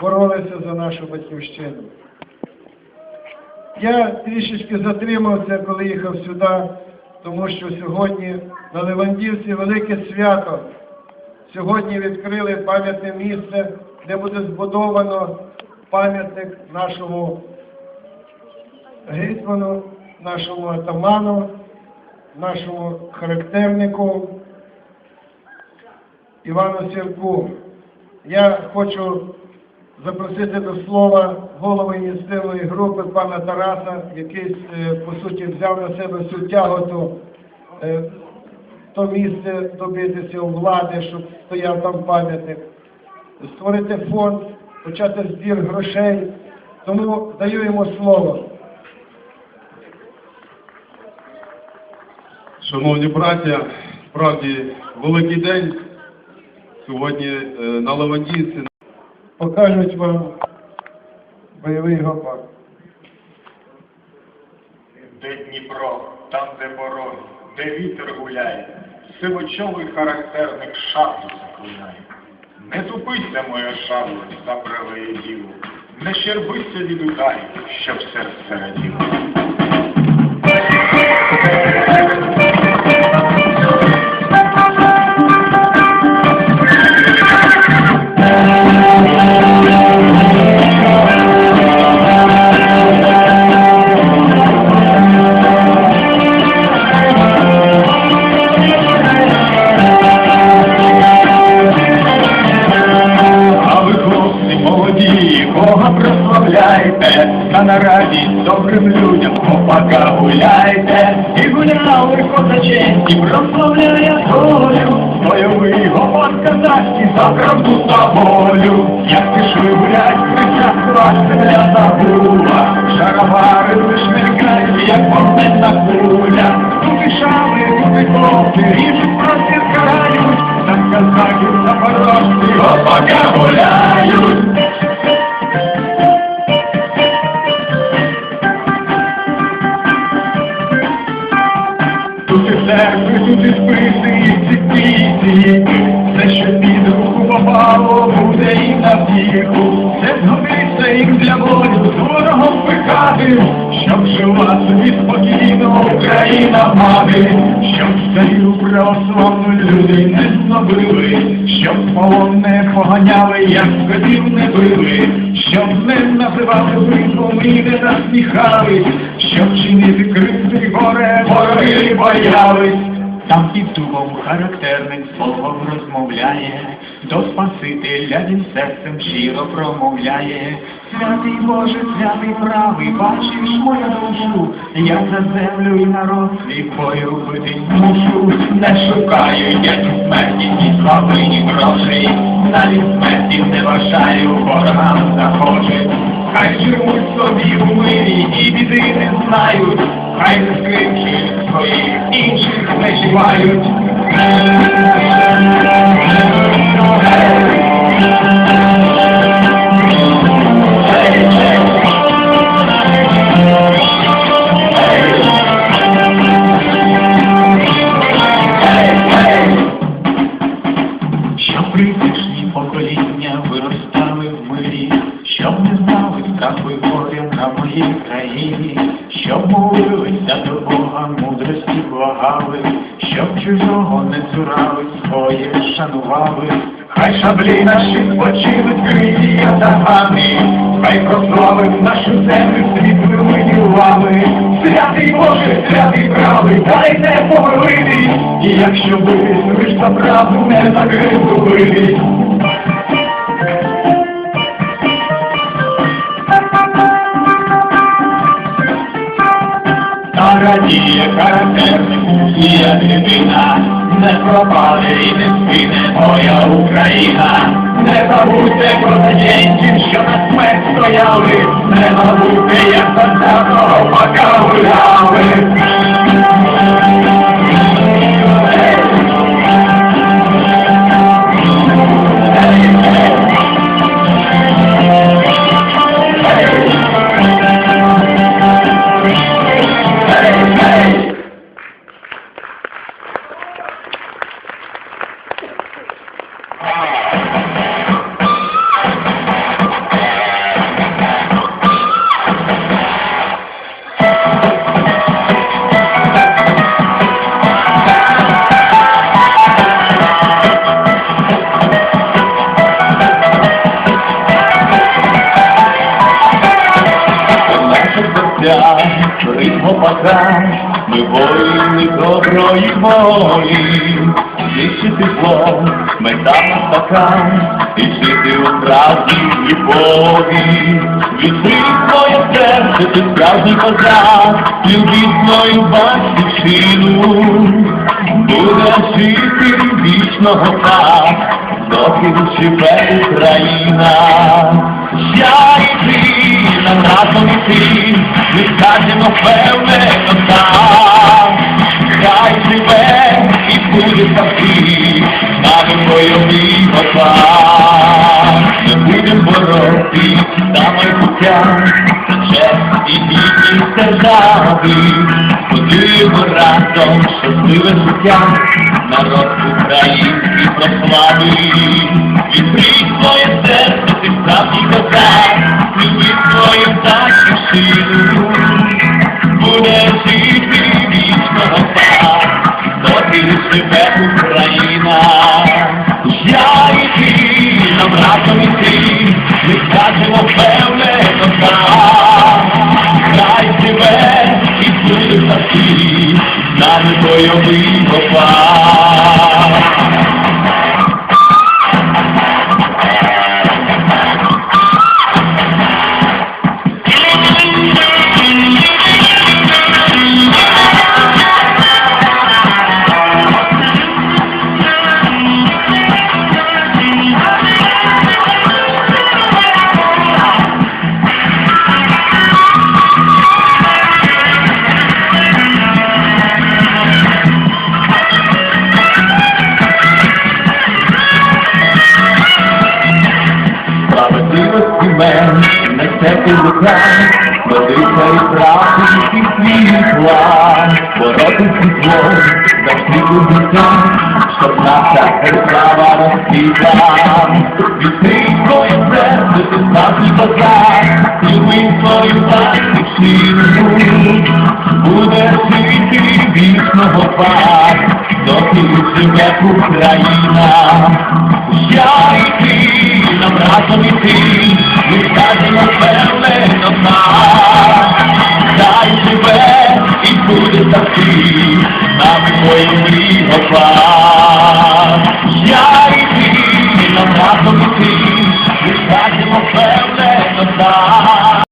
боролися за нашу батьківщину. Я трішечки затримався, коли їхав сюди, тому що сьогодні на Левандівці велике свято. Сьогодні відкрили пам'ятне місце, де буде збудовано пам'ятник нашому гетьману, нашому атаману, нашому характернику Івану Сірку. Я хочу запросити до слова голову ініціативної групи пана Тараса, який, е, по суті, взяв на себе всю тяготу е, то місце добитися у влади, щоб стояв там пам'ятник, створити фонд, почати збір грошей. Тому даю йому слово. Шановні браття, справді великий день сьогодні е, на Левандівці. Покажуть вам бойовий гопак. Де Дніпро, там, де борон, де вітер гуляє, сивочолий характерник шаблю заклинає. Не тупися, моя шабло, за праве діло, не щербися від ударів, щоб серце раділо. Хлопці Бога прославляйте, на нараді добрим людям попака гуляйте, і гуляли козаченьки, прославляє долю, бойовий гопак казацький за правду та волю. Як пішли гулять, кричать вас земля забула, шаровари лиш мелькають, як морденна куля, тут шали, тут і хлопці, ріжуть праці карають, на казаків запорожці, гопака гуляють. Згодиться їм для волі ворогом пихати, щоб жила собі спокійно Україна мати, щоб стару православну людей не знобили, щоб полон не поганяли, як скотів не били, щоб не називали визвом і не насміхались, щоб чинити кривди горе, вороги боялись. Там під дубом характерник словом розмовляє, до Спасителя він серцем щиро промовляє. Святий Боже, святий правий, бачиш мою душу, я за землю і народ свій бою бити мушу. Не шукаю я ні смерті, ні слави, ні грошей, навіть смерті не вважаю, ворогам захоче. Хай живуть собі у мирі і біди не знають, хай не скривчі своїх інших не чіпають. В мирі, щоб не знали страху й горя на моїй країні, щоб молилися до Бога, мудрості благали, щоб чужого не цурали, своє шанували. Хай шаблі наші спочинуть криті ятагани, хай прославив нашу землю світлими ділами. Святий Боже, святий правий, дайте помилити, і якщо ви лиш за правду не за радіє характерник, є дитина, не пропали і не спине моя Україна. Не забудьте козаченьків, що на смерть стояли, не забудьте, як бандатого пока гуляли. Пока, ми воїни доброї волі, Вічі тепло, мета на стакан, і жити у правді і Богі. Відкрий своє серце, ти справжній козак, любіть мою батьківщину, буде жити вічного так, доки живе Україна. Я і ти, нам разом іти, ми скажемо впевнено так. Хай живе і буде завжди, нами бойовий отак. Ми будем боротись за майбуття, за честь і гідність держави. Будуємо разом щасливе життя, народ український прославить. Відкрий своє серце, ти справді козак, люби свою батьківщину несети лука, Водиця і правди і світла, боротися зло, за світло життя, щоб наша держава розквітла. Відкрий своє серце, ти справжній козак, люби свою батьківщину, буде жити вічного пак, доки живе Україна. Я і ти, нам разом іти, ми скажемо впевнено так. Хай